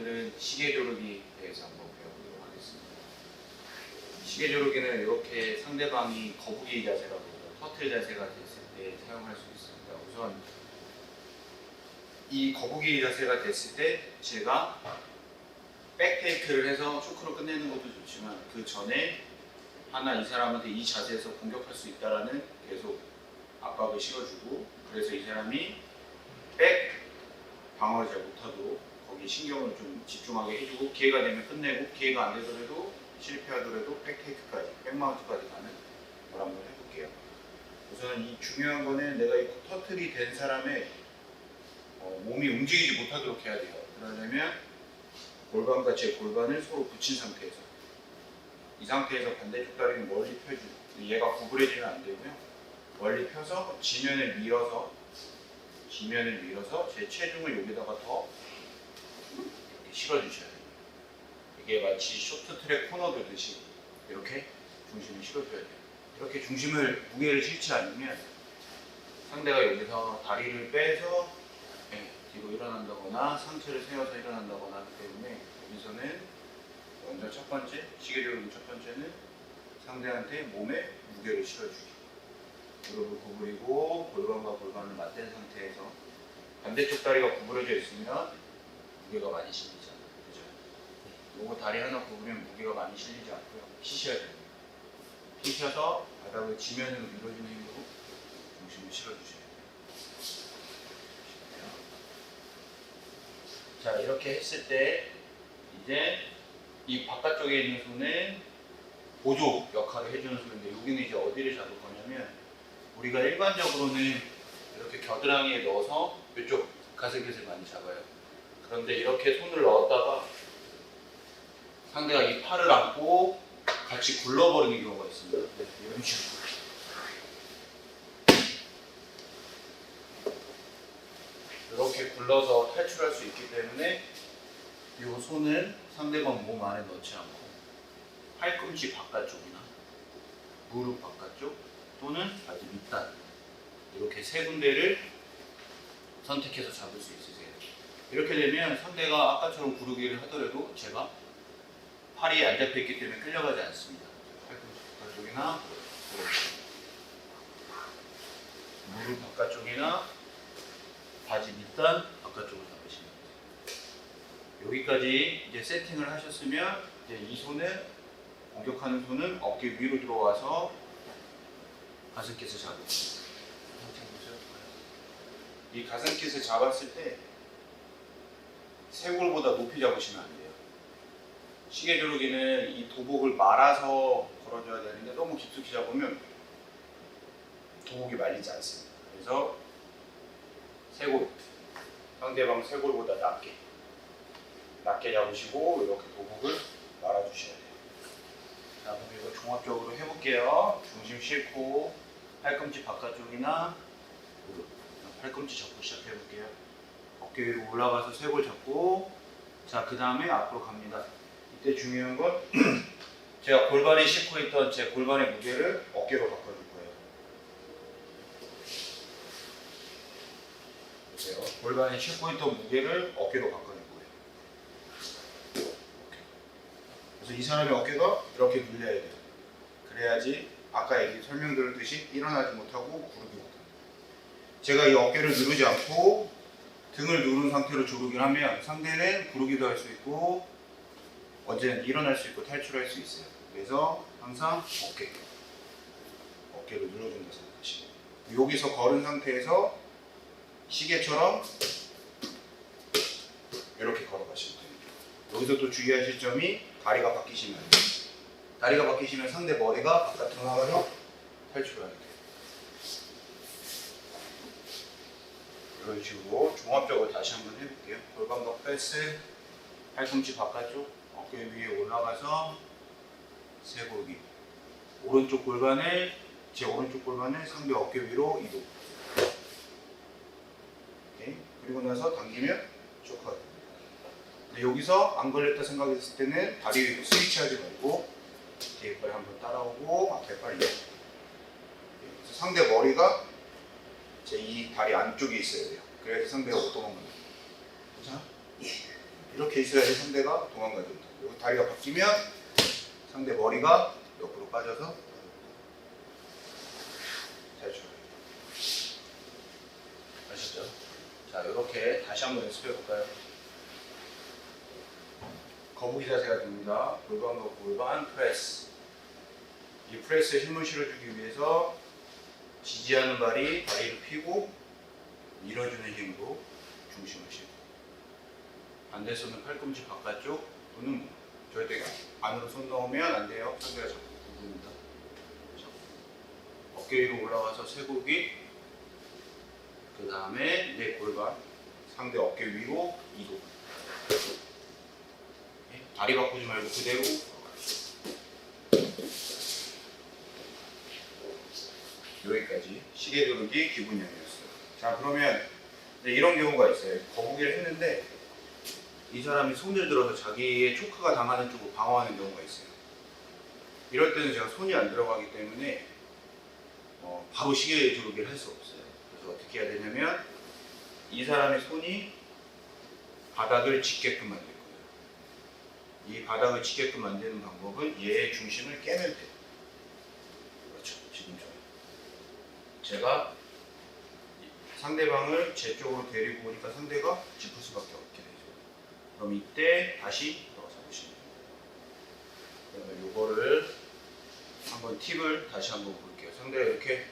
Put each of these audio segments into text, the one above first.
오늘은 시계 조르기에 대해서 한번 배워보도록 하겠습니다. 시계 조르기는 이렇게 상대방이 거북이 자세라고 터틀 자세가 됐을 때 사용할 수 있습니다. 우선 이 거북이 자세가 됐을 때 제가 백테이크를 해서 쇼크로 끝내는 것도 좋지만 그 전에 하나 이 사람한테 이 자세에서 공격할 수 있다라는 계속 압박을 실어주고 그래서 이 사람이 백 방어를 잘 못하도록 거기 신경을 좀 집중하게 해주고 기회가 되면 끝내고 기회가 안 되더라도 실패하더라도 백테이크까지 백마운트까지 가는 걸 한번 해볼게요. 우선 이 중요한 거는 내가 이 터틀이 된 사람의 어, 몸이 움직이지 못하도록 해야 돼요. 그러려면 골반과 제 골반을 서로 붙인 상태에서 이 상태에서 반대쪽 다리는 멀리 펴주고 얘가 구부려지면 안 되고요. 멀리 펴서 지면을 밀어서 지면을 밀어서 제 체중을 여기다가 더 실어주셔야 돼요. 이게 마치 쇼트트랙 코너 들듯이 이렇게 중심을 실어줘야 돼요. 이렇게 중심을 무게를 실지 않으면 상대가 여기서 다리를 빼서 네, 뒤로 일어난다거나 상체를 세워서 일어난다거나 하기 때문에 여기서는 먼저 첫 번째 시계적으로 첫 번째는 상대한테 몸에 무게를 실어주기. 무릎을 구부리고 골반과 골반을 맞댄 상태에서 반대쪽 다리가 구부러져 있으면 무게가 많이 실리잖아요. 그죠? 요거 다리 하나 구부리면 무게가 많이 실리지 않고요. 피셔야 돼요. 피셔서 바닥을 지면으로 밀어주는 힘으로 중심을 실어주셔야 돼요. 자, 이렇게 했을 때 이제 이 바깥쪽에 있는 손은 보조 역할을 해주는 손인데 여기는 이제 어디를 잡을 거냐면 우리가 일반적으로는 이렇게 겨드랑이에 넣어서 이쪽 가슴깃을 많이 잡아요. 그런데 이렇게 손을 넣었다가 상대가 이 팔을 안고 같이 굴러버리는 경우가 있습니다. 네, 이런 식으로. 이렇게 굴러서 탈출할 수 있기 때문에 이 손을 상대방 몸 안에 넣지 않고 팔꿈치 바깥쪽이나 무릎 바깥쪽 또는 바지 밑단 이렇게 세 군데를 선택해서 잡을 수 있으세요. 이렇게 되면 상대가 아까처럼 구르기를 하더라도 제가 팔이 안 잡혀 있기 때문에 끌려가지 않습니다. 팔꿈치 바깥쪽이나 무릎 바깥쪽이나 바지 밑단 바깥쪽을 잡으시면. 여기까지 이제 세팅을 하셨으면 이제 이 손은 공격하는 손은 어깨 위로 들어와서 가슴kit을 잡고 이 가슴kit을 잡았을 때 쇄골보다 높이 잡으시면 안 돼요. 시계 조르기는 이 도복을 말아서 걸어줘야 되는데 너무 깊숙이 잡으면 도복이 말리지 않습니다. 그래서 쇄골 상대방 쇄골보다 낮게 낮게 잡으시고 이렇게 도복을 말아주셔야 돼요. 자, 그럼 이거 종합적으로 해볼게요. 중심 싣고 팔꿈치 바깥쪽이나 팔꿈치 잡고 시작해볼게요. 어깨 위로 올라가서 쇄골 잡고 자, 그 다음에 앞으로 갑니다. 이때 중요한 건 제가 골반에 싣고 있던 제 골반의 무게를 어깨로 바꿔줄 거예요. 보세요. 골반에 싣고 있던 무게를 어깨로 바꿔줄 거예요. 그래서 이 사람의 어깨가 이렇게 눌려야 돼요. 그래야지 아까 얘기 설명드렸듯이 일어나지 못하고 구르기 못합니다. 제가 이 어깨를 누르지 않고 등을 누른 상태로 조르기를 하면 상대는 구르기도 할 수 있고 언제는 일어날 수 있고 탈출할 수 있어요. 그래서 항상 어깨, 어깨를 눌러준다 생각하시고 여기서 걸은 상태에서 시계처럼 이렇게 걸어가시면 됩니다. 여기서 또 주의하실 점이 다리가 바뀌시면 안 돼요. 다리가 바뀌시면 상대 머리가 바깥으로 나가서 탈출을 하게 돼요. 이런 식으로 종합적으로 다시 한번 해볼게요. 골반과 패스, 팔꿈치 바깥쪽, 어깨 위에 올라가서 세골기. 오른쪽 골반을 제 오른쪽 골반을 상대 어깨 위로 이동. 오케이. 그리고 나서 당기면 쇼컷. 여기서 안 걸렸다 생각했을 때는 다리 위로 스위치하지 말고 뒤에 발 한번 따라오고 앞에 발. 그래서 상대 머리가 제 이 다리 안쪽에 있어야 돼요. 그래서 상대가 못 도망가요. 자, 이렇게 있어야지 상대가 도망가지 못하고 그리고 다리가 바뀌면 상대 머리가 옆으로 빠져서 잘 줘요. 아시죠? 자 이렇게 다시 한번 연습해 볼까요? 거북이 자세가 됩니다. 골반과 골반 프레스. 이 프레스에 힘을 실어주기 위해서 지지하는 발이 다리를 펴고 밀어주는 힘으로 중심을 싣고 반대 손은 팔꿈치 바깥쪽 또는 절대 안으로 손 넣으면 안 돼요. 상대가 자꾸. 자꾸. 어깨 위로 올라와서 쇄골기 그 다음에 내 골반 상대 어깨 위로 이동 네, 다리 바꾸지 말고 그대로 여기까지 시계 두르기 기분형이었어요. 자 그러면 이런 경우가 있어요. 거북이를 했는데 이 사람이 손을 들어서 자기의 초크가 당하는 쪽으로 방어하는 경우가 있어요. 이럴 때는 제가 손이 안 들어가기 때문에 어, 바로 시계 두르기를 할 수 없어요. 그래서 어떻게 해야 되냐면 이 사람의 손이 바닥을 짚게끔 만들 거예요. 이 바닥을 짚게끔 만드는 방법은 얘의 중심을 깨면 돼요. 그렇죠. 지금처럼. 제가 상대방을 제 쪽으로 데리고 오니까 상대가 짚을 수밖에 없게 되죠. 그럼 이때 다시 들어가서 보시면 됩니다. 요거를 한번 팁을 다시 한번 볼게요. 상대가 이렇게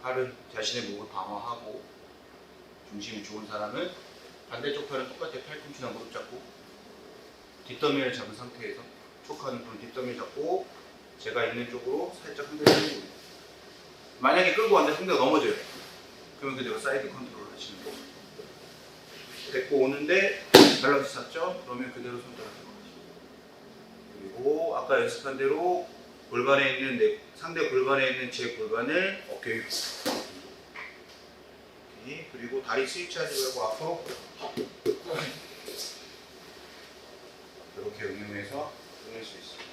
팔은 자신의 몸을 방어하고 중심이 좋은 사람은 반대쪽 팔은 똑같아 팔꿈치나 무릎 잡고 뒷더미를 잡은 상태에서 촉하는 분은 뒷더미 잡고 제가 있는 쪽으로 살짝 흔들리고. 만약에 끌고 왔는데 상대가 넘어져요. 그러면 그대로 사이드 컨트롤 하시는 거예요. 데리고 오는데 밸런스 잡죠? 그러면 그대로 손가락 들어가시고 그리고 아까 연습한 대로 골반에 있는 내, 상대 골반에 있는 제 골반을 어깨 위로. 그리고 다리 스위치하지 말고 앞으로 이렇게 응용해서 끊을 수 있습니다.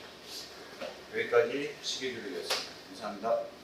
여기까지 시계 들리겠습니다. 감사합니다.